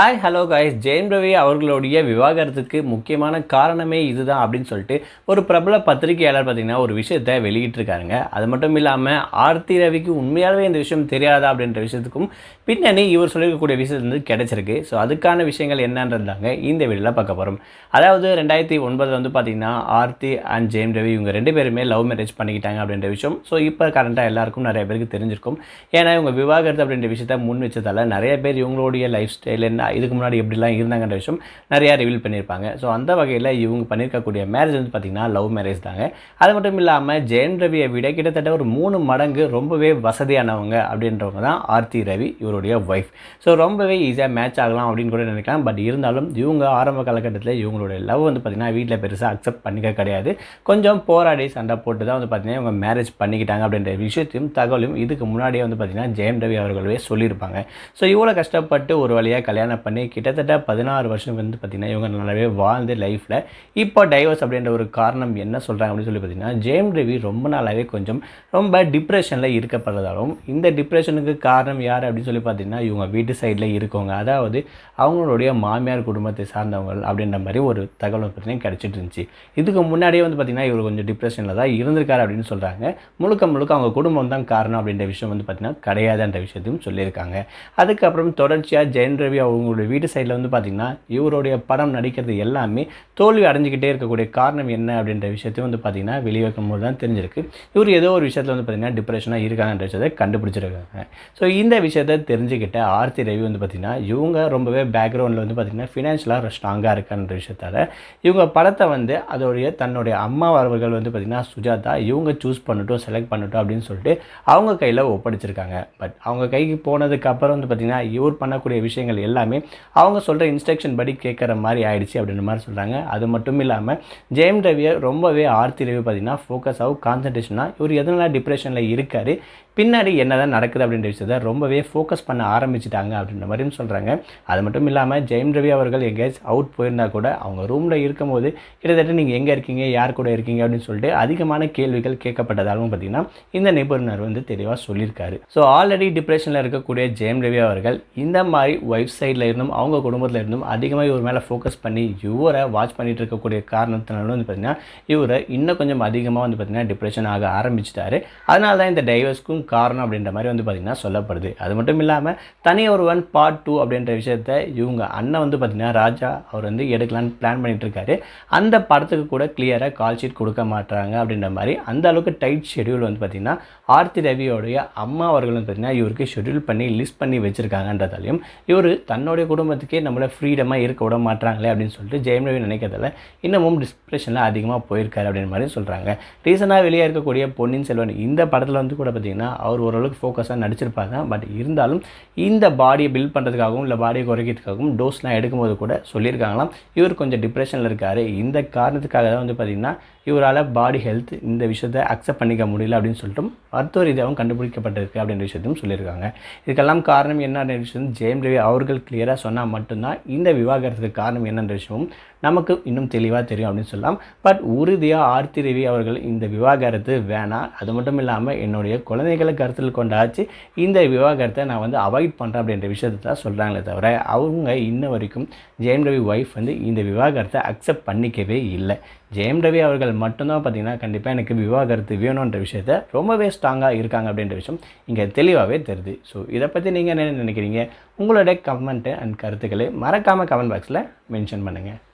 Hi hello guys Jayam Ravi அவர்களுடைய விவாகரத்துக்கு முக்கியமான காரணமே இதுதான் அப்படின்னு சொல்லிட்டு ஒரு பிரபல பத்திரிகையாளர் பார்த்தீங்கன்னா ஒரு விஷயத்தை வெளியிட்டிருக்காருங்க. அது மட்டும் இல்லாமல் ஆர்த்தி ரவிக்கு உண்மையாகவே இந்த விஷயம் தெரியாதா அப்படின்ற விஷயத்துக்கும் பின்னணி இவர் சொல்லியிருக்கக்கூடிய விஷயத்துல இருந்து கிடச்சிருக்கு. ஸோ அதுக்கான விஷயங்கள் என்னன்றதாங்க இந்த வீடியோவில் பார்க்க போகிறோம் அதாவது ரெண்டாயிரத்தி ஒன்பதில் வந்து பார்த்தீங்கன்னா ஆர்த்தி அண்ட் ஜெயம் ரவி இவங்க ரெண்டு பேருமே லவ் மேரேஜ் பண்ணிக்கிட்டாங்க அப்படின்ற விஷயம். ஸோ இப்போ கரண்ட்டாக எல்லாருக்கும் நிறைய பேருக்கு தெரிஞ்சிருக்கும். ஏன்னா இவங்க விவாகரத்து அப்படின்ற விஷயத்த முன் வச்சதால் நிறைய பேர் இவங்களுடைய லைஃப் ஸ்டைல் என்ன இதுக்கு முன்னாடி எப்படிலாம் இருந்தாங்கன்ற விஷயம் நிறையா ரிவீல் பண்ணியிருப்பாங்க. ஸோ அந்த வகையில் இவங்க பண்ணியிருக்கக்கூடிய மேரேஜ் வந்து பார்த்திங்கன்னா லவ் மேரேஜ் தாங்க. அது மட்டும் இல்லாமல் ஜெயன் ரவியை விட கிட்டத்தட்ட ஒரு மூணு மடங்கு ரொம்பவே வசதியானவங்க அப்படின்றவங்க தான் ஆர்த்தி ரவி இவருடைய ஒய்ஃப் ஸோ ரொம்பவே ஈஸியாக மேட்ச் ஆகலாம் அப்படின்னு கூட நினைக்கலாம். பட் இருந்தாலும் இவங்க ஆரம்ப காலகட்டத்தில் இவங்களுடைய லவ் வந்து பார்த்திங்கன்னா வீட்டில் பெருசாக அக்செப்ட் பண்ணிக்க கிடையாது. கொஞ்சம் போராடி சண்டை போட்டு தான் வந்து பார்த்திங்கன்னா இவங்க மேரேஜ் பண்ணிக்கிட்டாங்க அப்படின்ற விஷயத்தையும் தகவலும் இதுக்கு முன்னாடியே வந்து பார்த்திங்கன்னா ஜெயம் ரவி அவர்களே சொல்லியிருப்பாங்க. ஸோ இவ்வளோ கஷ்டப்பட்டு ஒரு வழியாக கல்யாணம் பண்ணி கிட்டத்தட்ட பதினாறு வருஷம் வந்து பார்த்திங்கன்னா இவங்க நல்லாவே வாழ்ந்து லைஃப்பில் இப்போ டைவர்ஸ் அப்படின்ற ஒரு காரணம் என்ன சொல்கிறாங்க அப்படின்னு சொல்லி பார்த்தீங்கன்னா ஜேம் ரவி ரொம்ப நாளாகவே கொஞ்சம் ரொம்ப டிப்ரெஷனில் இருக்கப்படுறதாலும் இந்த டிப்ரெஷனுக்கு காரணம் யார் அப்படின்னு சொல்லி பார்த்தீங்கன்னா இவங்க வீட்டு சைடில் இருக்கவங்க. அதாவது அவங்களுடைய மாமியார் குடும்பத்தை சார்ந்தவங்க அப்படின்ற மாதிரி ஒரு தகவல் பார்த்திங்கன்னா கிடச்சிட்டு இருந்துச்சு. இதுக்கு முன்னாடியே வந்து பார்த்திங்கன்னா இவர் கொஞ்சம் டிப்ரெஷனில் தான் இருந்திருக்காரு அப்படின்னு சொல்கிறாங்க முழுக்க முழுக்க அவங்க குடும்பம் தான் காரணம் அப்படின்ற விஷயம் வந்து பார்த்திங்கன்னா கிடையாதுன்ற விஷயத்தையும் சொல்லியிருக்காங்க. அதுக்கப்புறம் தொடர்ச்சியாக ஜெயன் ரவி உங்களுடைய வீட்டு சைடில் வந்து பார்த்திங்கன்னா இவருடைய படம் நடிக்கிறது எல்லாமே தோல்வி அடைஞ்சிக்கிட்டே இருக்கக்கூடிய காரணம் என்ன அப்படின்ற விஷயத்தையும் வந்து பார்த்திங்கன்னா வெளிவெக்கும் போது தான் தெரிஞ்சிருக்கு. இவர் ஏதோ ஒரு விஷயத்தில் வந்து பார்த்திங்கன்னா டிப்ரெஷனாக இருக்காங்கன்ற விஷயத்தை கண்டுபிடிச்சிருக்காங்க. ஸோ இந்த விஷயத்தை தெரிஞ்சுக்கிட்ட ஆர்த்தி ரவி வந்து பார்த்திங்கன்னா இவங்க ரொம்பவே பேக்ரவுண்டில் வந்து பார்த்திங்கன்னா ஃபினான்ஷியலாக ஸ்ட்ராங்காக இருக்கான்ற விஷயத்தால் இவங்க படத்தை வந்து அதோடைய தன்னுடைய அம்மா அவர்கள் வந்து பார்த்திங்கன்னா சுஜாதா இவங்க சூஸ் பண்ணட்டும் செலக்ட் பண்ணட்டும் அப்படின்னு சொல்லிட்டு அவங்க கையில் ஒப்படைச்சிருக்காங்க. பட் அவங்க கைக்கு போனதுக்கப்புறம் வந்து பார்த்திங்கன்னா இவர் பண்ணக்கூடிய விஷயங்கள் எல்லாமே அவங்க சொல்கிற இன்ஸ்ட்ரக்ஷன் படி கேட்குற மாதிரி ஆயிடுச்சு அப்படின்ற மாதிரி சொல்கிறாங்க அது மட்டும் இல்லாமல் ஜெயம் ரவியை ரொம்பவே ஆர்த்தி ரவி பார்த்திங்கன்னா ஃபோக்கஸ் ஆகும் கான்சன்ட்ரேஷனாக இவர் எதனால் டிப்ரெஷனில் இருக்கார் பின்னாடி என்ன தான் நடக்குது அப்படின்ற விஷயத்த ரொம்பவே ஃபோக்கஸ் பண்ண ஆரம்பிச்சிட்டாங்க அப்படின்ற மாதிரியும் சொல்கிறாங்க அது மட்டும் இல்லாமல் ஜெயம் ரவி அவர்கள் எங்கேயாச்சும் அவுட் போயிருந்தா கூட அவங்க ரூமில் இருக்கும்போது கிட்டத்தட்ட நீங்கள் எங்கே இருக்கீங்க யார் கூட இருக்கீங்க அப்படின்னு சொல்லிட்டு அதிகமான கேள்விகள் கேட்கப்பட்டதாகவும் பார்த்தீங்கன்னா இந்த நிபுணர் வந்து தெளிவாக சொல்லியிருக்காரு. ஸோ ஆல்ரெடி டிப்ரெஷனில் இருக்கக்கூடிய ஜெயம் ரவி அவர்கள் இந்த மாதிரி ஒய்ஃப் சைடில் இருந்தும் அவங்க குடும்பத்தில் இருந்தும் அதிகமாக இவர் மேலே ஃபோக்கஸ் பண்ணி இவரை வாட்ச் பண்ணிட்டு இருக்கக்கூடிய காரணத்தினால வந்து பார்த்திங்கன்னா இவரை இன்னும் கொஞ்சம் அதிகமாக வந்து பார்த்திங்கன்னா டிப்ரெஷன் ஆக ஆரம்பிச்சிட்டாரு. அதனால தான் இந்த டைவர்ஸ்க்கும் காரணம் அப்படின்ற மாதிரி வந்து பார்த்திங்கன்னா சொல்லப்படுது. அது மட்டும் இல்லாமல் தனி ஒருவன் பார்ட் டூ அப்படின்ற விஷயத்த இவங்க அண்ணன் வந்து பார்த்திங்கன்னா ராஜா அவர் வந்து எடுக்கலான்னு பிளான் பண்ணிட்டு இருக்காரு. அந்த படத்துக்கு கூட கிளியராக கால் ஷீட் கொடுக்க மாட்டாங்க அப்படின்ற மாதிரி அந்த அளவுக்கு டைட் ஷெடியூல் வந்து பார்த்திங்கன்னா ஆர்த்தி ரவியோடைய அம்மா அவர்கள் வந்து பார்த்திங்கன்னா இவருக்கு ஷெடியூல் பண்ணி லிஸ்ட் பண்ணி வச்சுருக்காங்கன்றதாலையும் இவர் தன்னுடைய குடும்பத்துக்கே நம்மளை ஃப்ரீடமாக இருக்க விட மாட்டாங்களே அப்படின்னு சொல்லிட்டு ஜெயம் ரவி நினைக்கிறதால இன்னமும் டிஸ்பிரஷனில் அதிகமாக போயிருக்காரு அப்படின்ற மாதிரி சொல்கிறாங்க ரீசனாக வெளியே இருக்கக்கூடிய பொன்னியின் செல்வன் இந்த படத்தில் வந்து கூட பார்த்திங்கன்னா அவர் ஓரளவுக்கு ஃபோக்கஸாக நடிச்சிருப்பாங்க பட் இருந்தாலும் இந்த பாடியை பில்ட் பண்ணுறதுக்காகவும் இல்லை பாடியை குறைக்கிறதுக்காகவும் டோஸ்லாம் எடுக்கும்போது கூட சொல்லியிருக்காங்களாம். இவர் கொஞ்சம் டிப்ரெஷனில் இருக்கார். இந்த காரணத்துக்காக தான் வந்து பார்த்திங்கன்னா இவரால் பாடி ஹெல்த் இந்த விஷயத்தை அக்செப்ட் பண்ணிக்க முடியல அப்படின்னு சொல்லிட்டு மருத்துவ ரீதியாகவும் கண்டுபிடிக்கப்பட்டிருக்கு அப்படின்ற விஷயத்தையும் சொல்லியிருக்காங்க. இதுக்கெல்லாம் காரணம் என்ன விஷயம் ஜெயம் ரவி அவர்கள் கிளியராக சொன்னால் மட்டும்தான் இந்த விவாகரத்துக்கு காரணம் என்னன்ற விஷயமும் நமக்கு இன்னும் தெளிவாக தெரியும் அப்படின்னு சொல்லலாம். பட் உறுதியாக ஆர்த்தி ரவி அவர்கள் இந்த விவாகரத்து வேணாம். அது மட்டும் இல்லாமல் என்னுடைய குழந்தைகளை கருத்தில் கொண்டாச்சு. இந்த விவாகரத்தை நான் வந்து அவாய்ட் பண்ணுறேன் அப்படின்ற விஷயத்தை தான் சொல்கிறாங்களே தவிர அவங்க இன்ன வரைக்கும் ஜெயம் ரவி ஒய்ஃப் வந்து இந்த விவாகரத்தை அக்செப்ட் பண்ணிக்கவே இல்லை. ஜெயம் ரவி அவர்கள் மட்டும்தான் பார்த்தீங்கன்னா கண்டிப்பாக எனக்கு விவாகரத்து வேணுன்ற விஷயத்த ரொம்பவே ஸ்ட்ராங்காக இருக்காங்க அப்படின்ற விஷயம் இங்கே தெளிவாகவே தெரியுது. ஸோ இதை பற்றி நீங்கள் என்ன நினைக்கிறீங்க? உங்களோட கமெண்ட்டு அண்ட் கருத்துக்களை மறக்காமல் கமெண்ட் பாக்ஸில் மென்ஷன் பண்ணுங்கள்